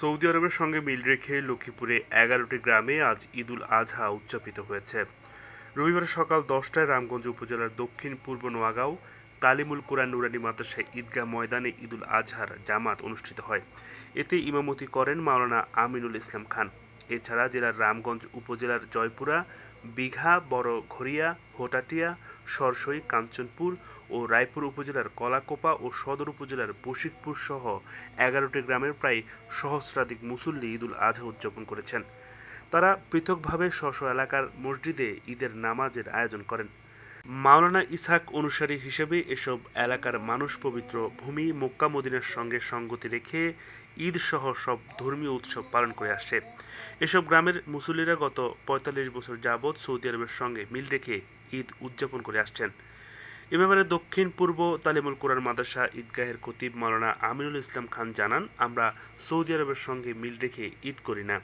Saudi আরবের সঙ্গে মিল রেখে লক্ষ্মীপুরে এগারোটি গ্রামে আজ ঈদুল আজহা উদযাপিত হয়েছে। রবিবার সকাল দশটায় রামগঞ্জ উপজেলার দক্ষিণ পূর্ব নোয়াগাঁও তালিমুল কোরআন নুরানি মাদ্রাসায় ঈদগাহ ময়দানে ঈদুল আজহার জামাত অনুষ্ঠিত হয়। এতে ইমামতি করেন মাওলানা আমিনুল ইসলাম খান। এছাড়া জেলার রামগঞ্জ উপজেলার জয়পুরা, বিঘা বড় ঘরিয়া হোটাটিয়া সরসই কাঞ্চনপুর ও রায়পুর উপজেলার কলাকোপা ও সদর উপজেলার বশিকপুর সহ এগারোটি গ্রামের প্রায় সহস্রাধিক মুসল্লি ঈদুল আজহা উদযাপন করেছেন। তারা পৃথকভাবে স্ব এলাকার মসজিদে ঈদের নামাজের আয়োজন করেন। মাওলানা ইসহাক অনুসারী হিসেবে এসব এলাকার মানুষ পবিত্র ভূমি মক্কা মদিনার সঙ্গে সঙ্গতি রেখে ঈদ সহ সব ধর্মীয় উৎসব পালন করে আসছে। এসব গ্রামের মুসল্লিরা গত পঁয়তাল্লিশ বছর যাবৎ সৌদি আরবের সঙ্গে মিল রেখে ঈদ উদযাপন করে আসছেন। এ ব্যাপারে দক্ষিণ পূর্ব তালিমুল কোরআন মাদ্রাসা ঈদগাহের খতিব মাওলানা আমিনুল ইসলাম খান জানান, আমরা সৌদি আরবের সঙ্গে মিল রেখে ঈদ করি না।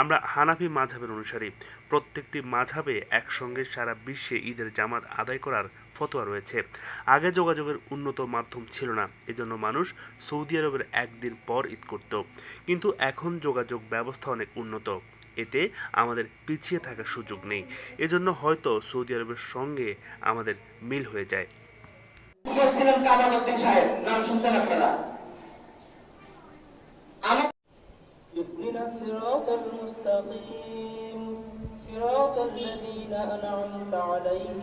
আমরা হানাফি মাঝহাবের অনুসারী। প্রত্যেকটি মাঝাবে একসঙ্গে সারা বিশ্বে ঈদের জামাত আদায় করার ফতোয়া রয়েছে। আগে যোগাযোগের উন্নত মাধ্যম ছিল না, এজন্য মানুষ সৌদি আরবের একদিন পর ঈদ করত। কিন্তু এখন যোগাযোগ ব্যবস্থা অনেক উন্নত। এতে আমাদের পিছিয়ে থাকার সুযোগ নেই এজন্য হয়তো সৌদি আরবের সঙ্গে আমাদের মিল হয়ে যায় ছিলেন কামাল উদ্দিন সাহেব নাম শুনছেন আপনারা আমার اهدنا الصراط المستقيم صراط الذين أنعمت عليهم